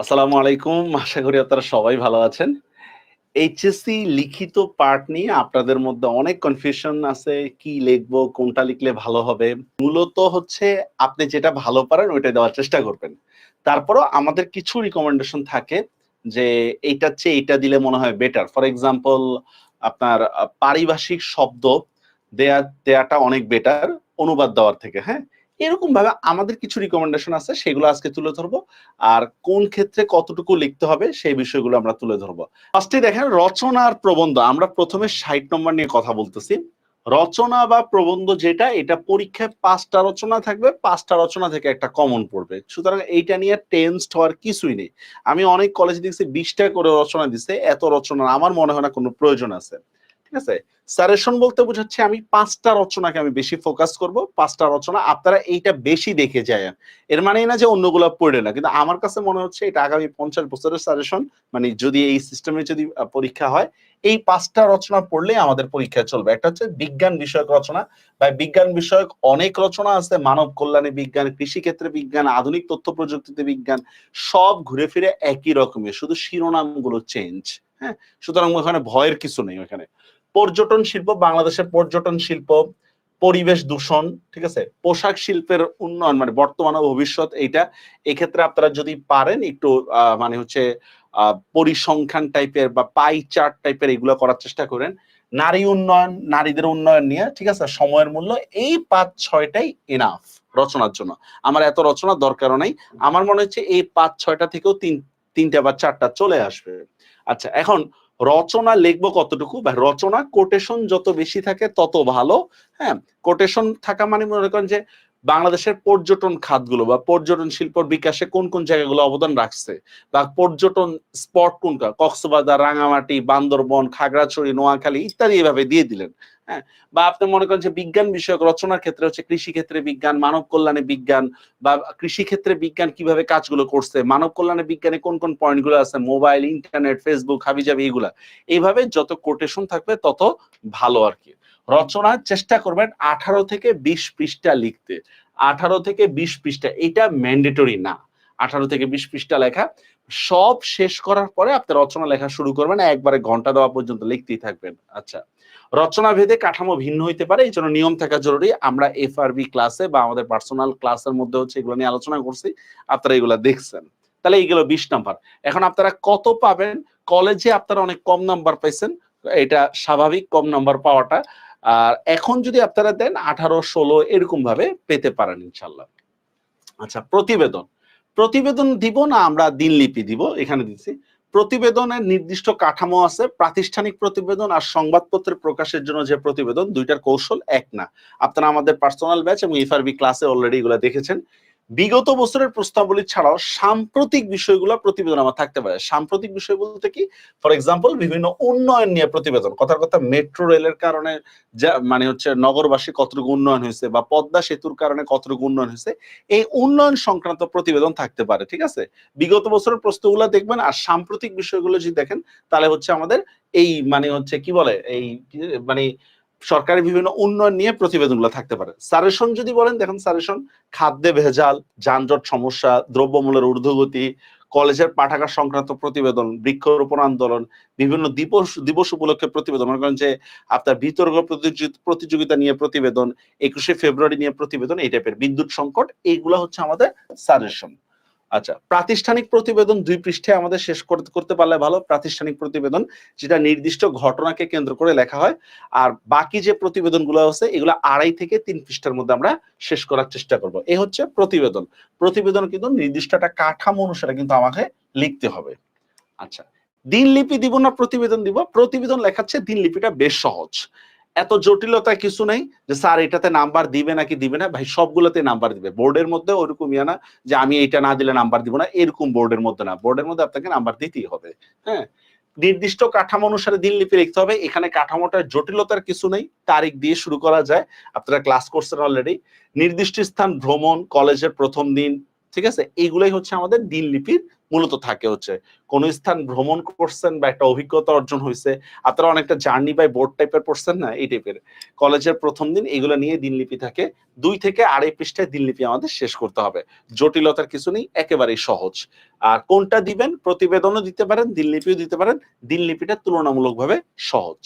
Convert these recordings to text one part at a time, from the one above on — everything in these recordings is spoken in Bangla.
আসসালামু আলাইকুম। আশা করি আপনারা সবাই ভালো আছেন। এইচএসসি লিখিত পার্ট নিয়ে আপনাদের মধ্যে অনেক কনফিউশন আছে, কি লিখব, কোনটা লিখলে ভালো হবে। মূলত হচ্ছে আপনি যেটা ভালো পারেন ওইটা দেওয়ার চেষ্টা করবেন। তারপরও আমাদের কিছু রিকমেন্ডেশন থাকে যে এইটা চেয়ে এইটা দিলে মনে হয় বেটার ফর এক্সাম্পল আপনার পারিভাষিক শব্দ দেয়া, দেয়াটা অনেক বেটার অনুবাদ দেওয়ার থেকে হ্যাঁ? এরকম ভাবে আমাদের কিছু রিকমেন্ডেশন আছে, সেগুলো আজকে তুলে ধরবো। আর কোন ক্ষেত্রে কতটুকু লিখতে হবে, সেই বিষয়গুলো আমরা তুলে ধরবো। ফার্স্টে দেখেন, রচনা আর প্রবন্ধ। আমরা প্রথমে ষাট নম্বর নিয়ে কথা বলতেছি। রচনা বা প্রবন্ধ যেটা, এটা পরীক্ষায় পাঁচটা রচনা থাকবে, পাঁচটা রচনা থেকে একটা কমন পড়বে। সুতরাং এইটা নিয়ে টেন্স হওয়ার কিছুই নেই। আমি অনেক কলেজে দেখছি, বিশটা করে রচনা দিছে, এত রচনা আমার মনে হয় না কোনো প্রয়োজন আছে। ঠিক আছে? সারেশন বলতে বোঝাচ্ছে আমি পাঁচটা রচনাকে আমি বেশি ফোকাস করব, পাঁচটা রচনা আপনারা এইটা বেশি দেখে যায়। এর মানে না যে অন্যগুলো পড়ে না, কিন্তু আমার কাছে মনে হচ্ছে এটা আগামী পঞ্চাশ বছরের সাজেশন মানে যদি এই সিস্টেমে যদি পরীক্ষা হয়, এই পাঁচটা রচনা পড়লেই আমাদের পরীক্ষা চলবে। একটা হচ্ছে বিজ্ঞান বিষয়ক রচনা। বা বিজ্ঞান বিষয়ক অনেক রচনা আছে, মানব কল্যাণে বিজ্ঞান, কৃষি ক্ষেত্রে বিজ্ঞান, আধুনিক তথ্য প্রযুক্তিতে বিজ্ঞান, সব ঘুরে ফিরে একই রকমের, শুধু শিরোনামগুলো চেঞ্জ হ্যাঁ? সুতরাং ওখানে ভয়ের কিছু নেই ওখানে। পর্যটন শিল্প, বাংলাদেশের পর্যটন শিল্প, পরিবেশ দূষণ, ঠিক আছে? পোশাক শিল্পের উন্নয়ন মানে বর্তমান ও ভবিষ্যৎ এইটা, এক্ষেত্রে আপনারা যদি পারেন একটু মানে হচ্ছে পরিসংখ্যান টাইপের বা পাই চার্ট টাইপের এগুলো করার চেষ্টা করেন। নারী উন্নয়ন, নারীদের উন্নয়ন নিয়ে, ঠিক আছে? সময়ের মূল্য, এই পাঁচ ছয়টাই এনাফ রচনার জন্য। আমার এত রচনা দরকারও নাই। আমার মনে হচ্ছে এই পাঁচ ছয়টা থেকেও তিন, তিনটা বা চারটা চলে আসবে। আচ্ছা এখন রচনা লিখব কতটুকু? বা রচনা কোটেশন যত বেশি থাকে তত ভালো। হ্যাঁ কোটেশন থাকা মানে মনে করেন যে বাংলাদেশের পর্যটন খাতগুলো বা পর্যটন শিল্পর বিকাশে কোন কোন জায়গাগুলো অবদান রাখছে? বা পর্যটন স্পট কোনটা? কক্সবাজার, রাঙামাটি, বান্দরবন, খাগড়াছড়ি, নোয়াখালী ইত্যাদি এভাবে দিয়ে দিলেন। হ্যাঁ? বা আপনি মনে করেন যে বিজ্ঞান বিষয়ক রচনার ক্ষেত্রে হচ্ছে কৃষি ক্ষেত্রে বিজ্ঞান, মানব কল্যাণে বিজ্ঞান বা কৃষি ক্ষেত্রে বিজ্ঞান কীভাবে কাজগুলো করছে, মানব কল্যাণে বিজ্ঞানে কোন কোন পয়েন্টগুলো আছে, মোবাইল, ইন্টারনেট, ফেসবুক, হাবিজাবি এগুলা। এইভাবে যত কোটেশন থাকবে তত ভালো আর কি। রচনার চেষ্টা করবেন আঠারো থেকে বিশ পৃষ্ঠা লিখতে। আঠারো থেকে বিশ পৃষ্ঠা, এটা ম্যান্ডেটরি না। আঠারো থেকে বিশ পৃষ্ঠা লেখা। সব শেষ করার পরে আপনি রচনা লেখা শুরু করবেন, একবারে ঘণ্টা দেওয়া পর্যন্ত লিখতেই থাকবেন। আচ্ছা রচনা ভেদে কাঠামো ভিন্ন হইতে পারে, এই জন্য নিয়ম থাকা জরুরি। আমরা এফআরবি ক্লাসে বা আমাদের পার্সোনাল ক্লাসের মধ্যে হচ্ছে এগুলো নিয়ে আলোচনা করছি, আপনারা এগুলো দেখছেন। তাহলে এইগুলো বিশ নাম্বার। এখন আপনারা কত পাবেন? কলেজে আপনারা অনেক কম নাম্বার পাইছেন, এটা স্বাভাবিক কম নাম্বার পাওয়াটা। আর এখন যদি আপনারা দেন আঠারো, ষোলো এরকম ভাবে পেতে পারেন ইনশাল্লাহ। আচ্ছা প্রতিবেদন। প্রতিবেদন দিব না, আমরা দিনলিপি দিব, এখানে দিচ্ছি। প্রতিবেদনের নির্দিষ্ট কাঠামো আছে, প্রাতিষ্ঠানিক প্রতিবেদন আর সংবাদপত্রের প্রকাশের জন্য যে প্রতিবেদন, দুইটার কৌশল এক না। আপনারা আমাদের পার্সোনাল ব্যাচ এবং ইফআরবি ক্লাসে অলরেডি এগুলো দেখেছেন। বিগত বছরের প্রস্তাবলী ছাড়াও সাম্প্রতিক বিষয়গুলো প্রতিবেদন আমার থাকতে পারে। সাম্প্রতিক বিষয় বলতে কি? ফর এক্সাম্পল বিভিন্ন উন্নয়ন নিয়ে প্রতিবেদন। কথার কথা, মেট্রো রেলের কারণে যা মানে হচ্ছে নগরবাসী কতটুকু উন্নয়ন হয়েছে বা পদ্মা সেতুর কারণে কতটুকু উন্নয়ন হয়েছে, এই উন্নয়ন সংক্রান্ত প্রতিবেদন থাকতে পারে, ঠিক আছে? বিগত বছরের প্রশ্নগুলো দেখবেন আর সাম্প্রতিক বিষয়গুলো যদি দেখেন, তাহলে হচ্ছে আমাদের এই মানে হচ্ছে কি বলে, এই মানে সরকারি বিভিন্ন উন্নয়ন নিয়ে প্রতিবেদনগুলো থাকতে পারে। সারেশন যদি বলেন, দেখেন সারেশন, খাদ্যে ভেজাল, যানজট সমস্যা, দ্রব্যমূল্যের ঊর্ধ্বগতি, কলেজের পাঠাগার সংক্রান্ত প্রতিবেদন, বৃক্ষরোপণ আন্দোলন, বিভিন্ন দিবস দিবস উপলক্ষে প্রতিবেদন। মনে করেন যে আপনার বিতর্ক প্রতিযোগি- প্রতিযোগিতা নিয়ে প্রতিবেদন, একুশে ফেব্রুয়ারি নিয়ে প্রতিবেদন, এই টাইপের বিদ্যুৎ সংকট, এইগুলো হচ্ছে আমাদের সাজেশন আচ্ছা প্রাতিষ্ঠানিক প্রতিবেদন দুই পৃষ্ঠে আমাদের শেষ করতে পারলে ভালো। প্রাতিষ্ঠানিক প্রতিবেদন, যেটা নির্দিষ্ট ঘটনাকে কেন্দ্র করে লেখা হয়। আর বাকি যে প্রতিবেদনগুলো আছে, এগুলো আড়াই থেকে তিন পৃষ্ঠার মধ্যে আমরা শেষ করার চেষ্টা করব। এ হচ্ছে প্রতিবেদন। প্রতিবেদন কিন্তু নির্দিষ্ট একটা কাঠামো অনুসারে কিন্তু আমাকে লিখতে হবে। আচ্ছা দিনলিপি দিব না প্রতিবেদন দিব? প্রতিবেদন লেখাচ্ছে দিনলিপিটা বেশ সহজ। এত জটিলতা কিছু নেই যে, স্যার, এটাতে নাম্বার দিবে নাকি দিবে না? ভাই, সবগুলোতে নাম্বার দিবে। বোর্ডের মধ্যে ওরকম ইয়া না যে, আমি এটা না দিলে নাম্বার দিব না। এরকম বোর্ডের মধ্যে না। বোর্ডের মধ্যে আপনাকে নাম্বার দিতেই হবে। হ্যাঁ? নির্দিষ্ট কাঠামো অনুসারে দিনলিপি লিখতে হবে। এখানে কাঠামোটার জটিলতার কিছু নেই। তারিখ দিয়ে শুরু করা যায়। আপনারা ক্লাস করছেন অলরেডি নির্দিষ্ট স্থান ভ্রমণ, কলেজের প্রথম দিন ঠিক আছে? এইগুলাই হচ্ছে আমাদের দিনলিপির মূলত থাকে হচ্ছে। কোন স্থান ভ্রমণ করছেন বা একটা অভিজ্ঞতা অর্জন হয়েছে আপনারা অনেকটা জার্নি বাই বোর্ড টাইপের পড়ছেন না? এই টাইপের কলেজের প্রথম দিন এগুলো নিয়ে দিনলিপি থাকে। দুই থেকে আড়াই পৃষ্ঠায় দিনলিপি আমাদের শেষ করতে হবে। জটিলতার কিছু নেই, একেবারেই সহজ। আর কোনটা দিবেন, প্রতিবেদনও দিতে পারেন দিনলিপিও দিতে পারেন দিনলিপিটা তুলনামূলকভাবে সহজ।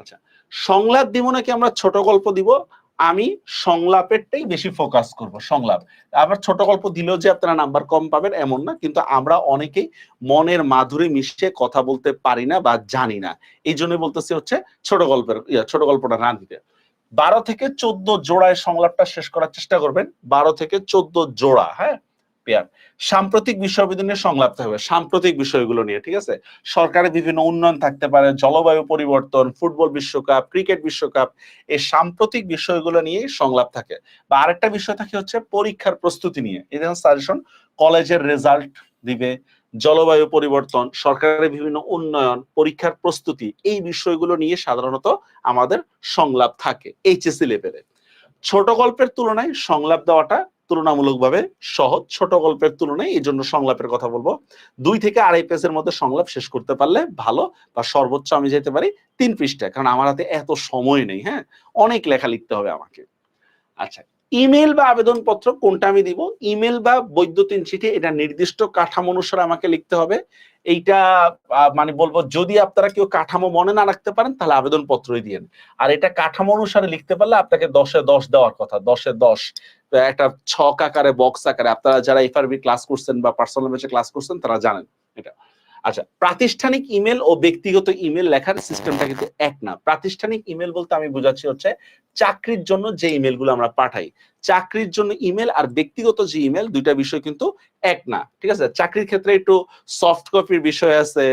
আচ্ছা সংলাপ দিব নাকি আমরা ছোট গল্প দিব? আমি সংলাপেরটাই বেশি ফোকাস করব সংলাপ। আবার ছোট গল্প দিলেও যে আপনারা নাম্বার কম পাবেন এমন না কিন্তু আমরা অনেকেই মনের মাধুরী মিশিয়ে কথা বলতে পারি না বা জানি না। এই জন্য বলতেছি হচ্ছে ছোট গল্পের ইয়া, ছোট গল্পটা না দিতে। বারো থেকে চোদ্দ জোড়ায় সংলাপটা শেষ করার চেষ্টা করবেন বারো থেকে চোদ্দ জোড়া হ্যাঁ? পেয়ার। সাম্প্রতিক বিষয়বিধি নিয়ে সংলাপ হবে সাম্প্রতিক বিষয়গুলো নিয়ে, ঠিক আছে? সরকারের বিভিন্ন উন্নয়ন থাকতে পারে, জলবায়ু পরিবর্তন, ফুটবল বিশ্বকাপ, ক্রিকেট বিশ্বকাপ, এই সাম্প্রতিক বিষয়গুলো নিয়ে সংলাপ থাকে। বা আরেকটা বিষয় থাকে হচ্ছে পরীক্ষার প্রস্তুতি নিয়ে। এই যেমন সাজেশন কলেজের রেজাল্ট দিবে, জলবায়ু পরিবর্তন, সরকারের বিভিন্ন উন্নয়ন, পরীক্ষার প্রস্তুতি, এই বিষয়গুলো নিয়ে সাধারণত আমাদের সংলাপ থাকে, এইচএসসি লেভেলে ছোট গল্পের তুলনায় সংলাপ দেওয়াটা তুলনামূলকভাবে সহজ, ছোট গল্পের তুলনায় এই জন্য সংলাপের কথা বলব। দুই থেকে আড়াই পেজের মধ্যে সংলাপ শেষ করতে পারলে ভালো বা সর্বোচ্চ আমি যেতে পারি তিন পৃষ্ঠা কারণ আমার হাতে এত সময় নেই হ্যাঁ? অনেক লেখা লিখতে হবে আমাকে। আচ্ছা ইমেল বা আবেদনপত্র কোনটা আমি দিব? ইমেল বা বৈদ্যুতিন চিঠি, এটা নির্দিষ্ট কাঠামো অনুসারে আমাকে লিখতে হবে। এইটা মানে বলব, যদি আপনারা কেউ কাঠামো মনে না রাখতে পারেন, তাহলে আবেদনপত্রই দিয়েন আর এটা কাঠামো অনুসারে লিখতে পারলে আপনাকে দশে দশ দেওয়ার কথা, দশে দশ। একটা ছক আকারে, বক্স আকারে, আপনারা যারা এফআরবি ক্লাস করছেন বা পার্সোনাল ক্লাস করছেন, তারা জানেন এটা। আচ্ছা প্রাতিষ্ঠানিক ইমেল ও ব্যক্তিগত ইমেল লেখার সিস্টেমটা কিন্তু এক না। প্রাতিষ্ঠানিক ইমেল বলতে আমি বোঝাচ্ছি হচ্ছে চাকরির জন্য যে ইমেলগুলো আমরা পাঠাই। চাকরির জন্য ইমেল আর ব্যক্তিগত যে ইমেল দুইটা বিষয় কিন্তু এক না, ঠিক আছে? চাকরির ক্ষেত্রে একটু সফট কপির বিষয় আছে,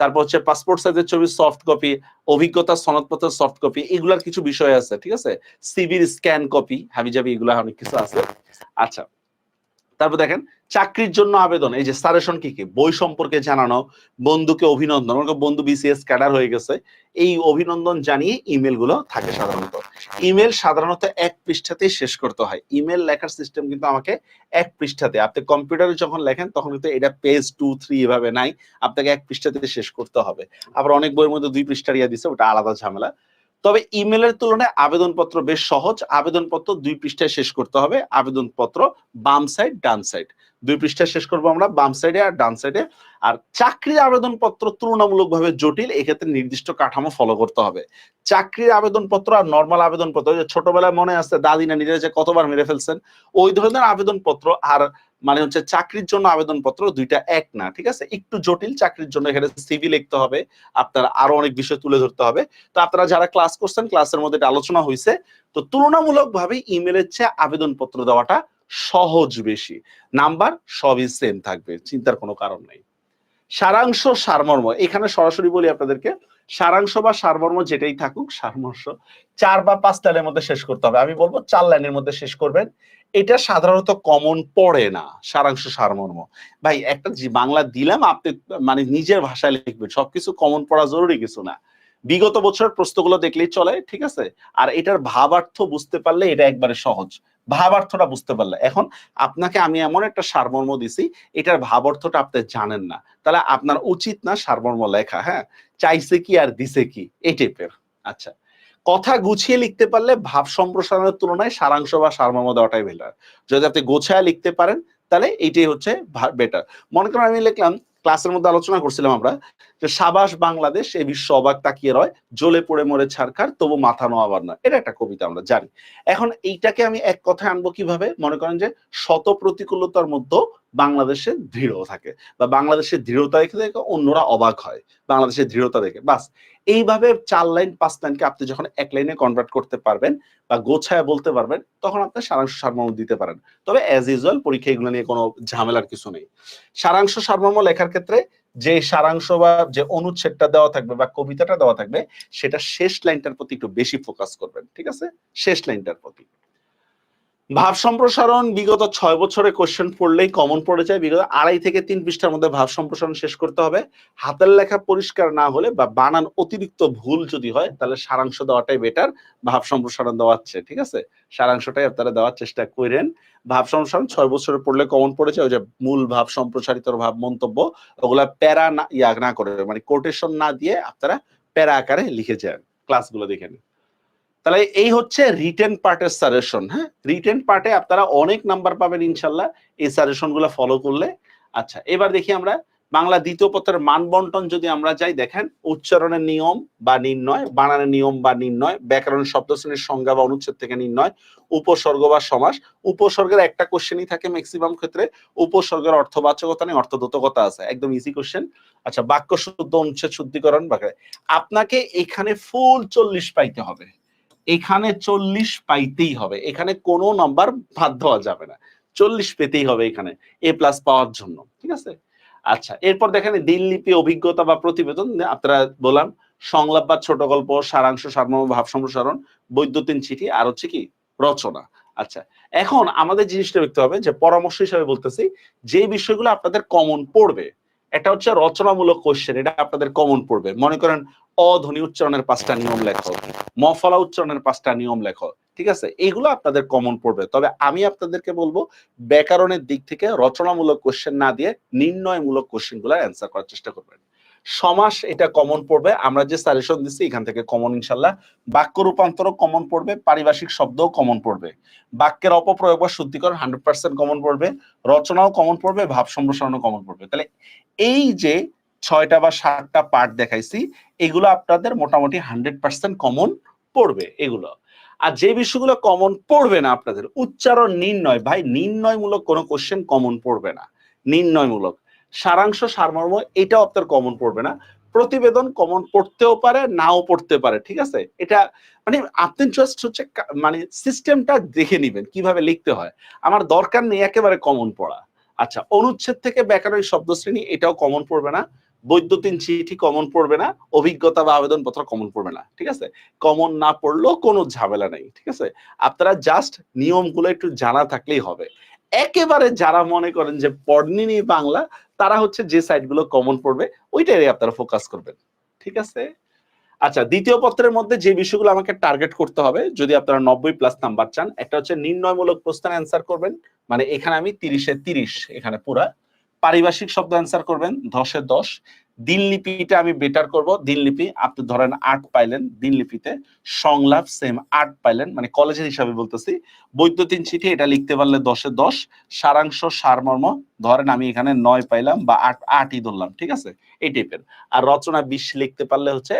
তারপর হচ্ছে পাসপোর্ট সাইজের ছবি সফট কপি অভিজ্ঞতা সনদপত্র সফট কপি এগুলার কিছু বিষয় আছে, ঠিক আছে? সিভির স্ক্যান কপি হাবিজাবি এগুলা অনেক কিছু আছে। আচ্ছা তারপর দেখেন, চাকরির জন্য আবেদন, এই যে সারেশন কি কি? বই সম্পর্কে জানানো, বন্ধুকে অভিনন্দন বন্ধু বিসিএস ক্যাডার হয়ে গেছে, এই অভিনন্দন জানিয়ে ইমেলগুলো থাকে সাধারণত। ইমেল সাধারণত এক পৃষ্ঠাতেই শেষ করতে হয়। ইমেল লেখার সিস্টেম কিন্তু আমাকে এক পৃষ্ঠাতে, আপনি কম্পিউটারে যখন লেখেন, তখন কিন্তু এটা পেজ টু থ্রি এভাবে নাই, আপনাকে এক পৃষ্ঠাতে শেষ করতে হবে। আবার অনেক বইয়ের মধ্যে দুই পৃষ্ঠা ইয়া দিছে, ওটা আলাদা ঝামেলা। তবে ইমেলের তুলনায় আবেদনপত্র বেশ সহজ। আবেদনপত্র দুই পৃষ্ঠায় শেষ করতে হবে। আবেদনপত্র বাম সাইড ডান সাইড দুই পৃষ্ঠা শেষ করব আমরা, বাম সাইডে আর ডান সাইডে আর চাকরির আবেদনপত্র তুলনামূলকভাবে জটিল, এক্ষেত্রে নির্দিষ্ট কাঠামো ফলো করতে হবে। চাকরির আবেদনপত্র আর নর্মাল আবেদনপত্র যে ছোটবেলায় মনে আছে, দাদি না নিজেরা যে কতবার মেরে ফেলছেন, ওই ধরনের আবেদনপত্র আর মানে হচ্ছে চাকরির জন্য আবেদনপত্র দুইটা এক না, ঠিক আছে? একটু জটিল, চাকরির জন্য এখানে সিভি লিখতে হবে, আপনার আরও অনেক বিষয় তুলে ধরতে হবে। তো আপনারা যারা ক্লাস করছেন ক্লাসের মধ্যে আলোচনা হয়েছে তো তুলনামূলক ভাবে ইমেলের চেয়ে আবেদনপত্র দেওয়াটা সহজ বেশি। নাম্বার সবই সেম থাকবে, চিন্তার কোনো কারণ নেই। সারাংশ সারমর্ম, এখানে সরাসরি বলি আপনাদেরকে, সারাংশ বা সারমর্ম যেটাই থাকুক সারমর্শ চার বা পাঁচ লাইনের মধ্যে শেষ করতে হবে। আমি বলব চার লাইনের মধ্যে শেষ করবেন। এটা সাধারণত কমন পড়ে না, সারাংশ সারমর্ম। ভাই, একটা বাংলা দিলাম, আপনি মানে নিজের ভাষায় লিখবেন। সবকিছু কমন পড়া জরুরি কিছু না। বিগত বছরের প্রশ্নগুলো দেখলেই চলে, ঠিক আছে? আর এটার ভাবার্থ বুঝতে পারলে এটা একবারে সহজ। ভাবার্থটা বুঝতে পারলে। এখন আপনাকে আমি এমন একটা সারমর্ম দিছি, এটার ভাবার্থটা আপনি জানেন না। তাহলে আপনার উচিত না সারমর্ম লেখা হ্যাঁ? চাইছে কি আর দিছে কি? এই টাইপের। আচ্ছা। কথা গুছিয়ে লিখতে পারলে ভাব সম্প্রসারণের তুলনায় সারাংশ বা সারমর্ম দেওয়াটাই বেটার যদি আপনি গোছায় লিখতে পারেন, তাহলে এইটাই হচ্ছে বেটার মনে করেন আমি লিখলাম ক্লাসের মধ্যে আলোচনা করছিলাম আমরা যে সাবাস বাংলাদেশ এই বিশ্ব অবাক তাকিয়ে রয়, জ্বলে পড়ে মরে ছাড়খার তবু মাথা নোয়াবার না এটা একটা কবিতা আমরা জানি। এখন এইটাকে আমি এক কথায় আনব কীভাবে? মনে করেন যে শত প্রতিকূলতার মধ্যে বাংলাদেশে দৃঢ় থাকে বা বাংলাদেশের দৃঢ়তা দেখে দেখে অন্যরা অবাক হয়, বাংলাদেশের দৃঢ়তা দেখে। বাস, এইভাবে চার লাইন, পাঁচ লাইনকে আপনি যখন এক লাইনে কনভার্ট করতে পারবেন বা গোছায় বলতে পারবেন, তখন আপনি সারাংশ সারমর্ম দিতে পারেন। তবে অ্যাজ ইউজুয়াল পরীক্ষা এগুলো নিয়ে কোনো ঝামেলার কিছু নেই। সারাংশ সারমর্ম লেখার ক্ষেত্রে যে সারাংশ বা যে অনুচ্ছেদটা দেওয়া থাকবে বা কবিতাটা দেওয়া থাকবে, সেটা শেষ লাইনটার প্রতি একটু বেশি ফোকাস করবেন, ঠিক আছে? শেষ লাইনটার প্রতি। ভাব সম্প্রসারণ বিগত ছয় বছরে কোশ্চেন পড়লেই কমন পড়ে যায়। বিগত আড়াই থেকে তিন পৃষ্ঠার মধ্যে ভাব সম্প্রসারণ শেষ করতে হবে। হাতের লেখা পরিষ্কার না হলে বা বানান অতিরিক্ত ভুল যদি হয়, তাহলে সারাংশ দেওয়াটাই বেটার ভাব সম্প্রসারণ দেওয়াচ্ছে, ঠিক আছে? সারাংশটাই আপনারা দেওয়ার চেষ্টা করেন। ভাব সম্প্রসারণ ছয় বছরে পড়লে কমন পড়েছে ওই যে মূল ভাব সম্প্রসারিত ভাব মন্তব্য, ওগুলা প্যারা না, ইয়া না করে মানে কোটেশন না দিয়ে আপনারা প্যারা আকারে লিখে যান। ক্লাসগুলো দেখে নিন। তাহলে এই হচ্ছে রিটেন পার্টের সাজেশন হ্যাঁ? রিটেন পার্টে আপনারা অনেক নাম্বার পাবেন ইনশাল্লাহ, এই সাজেশনগুলো ফলো করলে। আচ্ছা এবার দেখি আমরা বাংলা দ্বিতীয় পত্রের মান বন্টন যদি আমরা যাই, দেখেন, উচ্চারণের নিয়ম বা নির্ণয়, বানানের নিয়ম বা নির্ণয়, ব্যাকরণ শব্দ শ্রেণির সংজ্ঞা বা অনুচ্ছেদ থেকে নির্ণয়, উপসর্গ বা সমাস। উপসর্গের একটা কোশ্চেনই থাকে ম্যাক্সিমাম ক্ষেত্রে, উপসর্গের অর্থবাচকতা নেই, অর্থদোতকতা আছে, একদম ইজি কোশ্চেন আচ্ছা বাক্য শুদ্ধ, অনুচ্ছেদ শুদ্ধিকরণ, বাক্য। আপনাকে এখানে ফুল চল্লিশ পাইতে হবে। এখানে চল্লিশ পাইতেই হবে। এখানে কোনো নাম্বার বাদ দেওয়া যাবে না। চল্লিশ পেতেই হবে এখানে এ প্লাস পাওয়ার জন্য, ঠিক আছে? আচ্ছা এরপর দেখেন দিনলিপি অভিজ্ঞতা বা প্রতিবেদন, আপনারা বললাম, সংলাপ বা ছোট গল্প, সারাংশ, সারমর্ম ভাব সম্প্রসারণ বৈদ্যুতিন চিঠি, আর হচ্ছে কি, রচনা। আচ্ছা এখন আমাদের জিনিসটা দেখতে হবে যে পরামর্শ হিসাবে বলতেছি, যে বিষয়গুলো আপনাদের কমন পড়বে, এটা হচ্ছে রচনামূলক কোশ্চেন এটা আপনাদের কমন পড়বে। মনে করেন অধ্বনি উচ্চারণের পাঁচটা নিয়ম লেখো, মফলা উচ্চারণের পাঁচটা নিয়ম লেখো, ঠিক আছে? এগুলো আপনাদের কমন পড়বে। তবে আমি আপনাদেরকে বলব, ব্যাকরণের দিক থেকে রচনামূলক কোশ্চেন না দিয়ে নির্ণয়মূলক কোশ্চেনগুলো অ্যান্সার করার চেষ্টা করবেন। সমাস এটা কমন পড়বে। আমরা যে সাজেশন দিচ্ছি এখান থেকে কমন ইনশাল্লাহ। বাক্য রূপান্তরও কমন পড়বে, পারিভাষিক শব্দও কমন পড়বে। বাক্যের অপপ্রয়োগ বা শুদ্ধিকরণ হান্ড্রেড পার্সেন্ট কমন পড়বে। রচনাও কমন পড়বে, ভাব সম্প্রসারণও কমন পড়বে। তাহলে এই যে ছয়টা বা সাতটা পার্ট দেখাইছি, এগুলো আপনাদের মোটামুটি হান্ড্রেড পার্সেন্ট কমন পড়বে এগুলো। আর যে বিষয়গুলো কমন পড়বে না আপনাদের, উচ্চারণ নির্ণয়, ভাই নির্ণয়মূলক কোনো কোশ্চেন কমন পড়বে না। নির্ণয়মূলক। সারাংশ, সারমর্ম, এটাও আপনার কমন পড়বে না। প্রতিবেদন কমন পড়তেও পারে, নাও পড়তে পারে, ঠিক আছে? এটা মানে আপনি জাস্ট হচ্ছে মানে সিস্টেমটা দেখে নিবেন, কীভাবে লিখতে হয়। আমার দরকার নেই একেবারে কমন পড়া। আচ্ছা অনুচ্ছেদ থেকে ব্যাকরণ শব্দ শ্রেণি এটাও কমন পড়বে না। বৈদ্যুতিন চিঠি কমন পড়বে না, অভিজ্ঞতা বা আবেদনপত্র কমন পড়বে না, ঠিক আছে? কমন না পড়লেও কোনো ঝামেলা নেই, ঠিক আছে? আপনারা জাস্ট নিয়মগুলো একটু জানা থাকলেই হবে। একেবারে যারা মনে করেন যে পড়নিনি বাংলা, তারা হচ্ছে যে সাইটগুলো কমন পড়বে ওইটাই আপনারা ফোকাস করবেন, ঠিক আছে? আচ্ছা দ্বিতীয় পত্রের মধ্যে যে বিষয়গুলো আমাকে টার্গেট করতে হবে, যদি আপনারা নব্বই প্লাস নাম্বার চান, একটা হচ্ছে নির্ণয়মূলক প্রশ্নের অ্যান্সার করবেন মানে এখানে আমি তিরিশে তিরিশ, এখানে পুরা পারিভাষিক শব্দ অ্যান্সার করবেন দশে। দশ দিনলিপিটা আমি বেটার করব। দিনলিপি আপনি ধরেন আট পাইলেন দিনলিপিতে সংলাপ সেম আট পাইলেন মানে কলেজের হিসাবে বলতেছি। বৈদ্যুতিন চিঠি, এটা লিখতে পারলে দশে দশ। সারাংশ, সারমর্ম, ধরেন আমি এখানে নয় পাইলাম বা আট, আটই ধরলাম, ঠিক আছে? এই টাইপের আর রচনা বিশ লিখতে পারলে হচ্ছে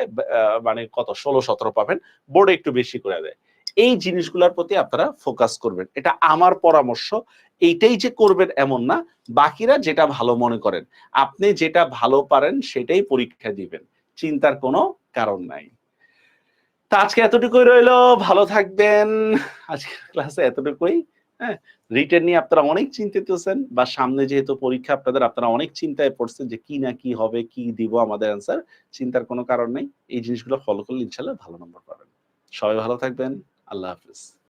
মানে কত? ষোলো, সতেরো পাবেন। বোর্ডে একটু বেশি করে দেয়। এই জিনিসগুলোর প্রতি আপনারা ফোকাস করবেন। এটা আমার পরামর্শ, এইটাই যে করবেন এমন না, বাকিরা যেটা ভালো মনে করেন, আপনি যেটা ভালো পারেন সেটাই পরীক্ষা দিবেন, চিন্তার কোনো কারণ নাই। তা আজকে এতটুকুই রইল, ভালো থাকবেন। আজকের ক্লাসে এতটুকুই হ্যাঁ রিটেন নিয়ে আপনারা অনেক চিন্তিত আছেন, বা সামনে যেহেতু পরীক্ষা, আপনাদের, আপনারা অনেক চিন্তায় পড়ছেন যে কি না কি হবে, কি দিব আমাদের অ্যান্সার চিন্তার কোনো কারণ নেই। এই জিনিসগুলো ফলো করলে ইনশাল্লাহ ভালো নম্বর পাবেন। সবাই ভালো থাকবেন। আল্লাহ হাফিজ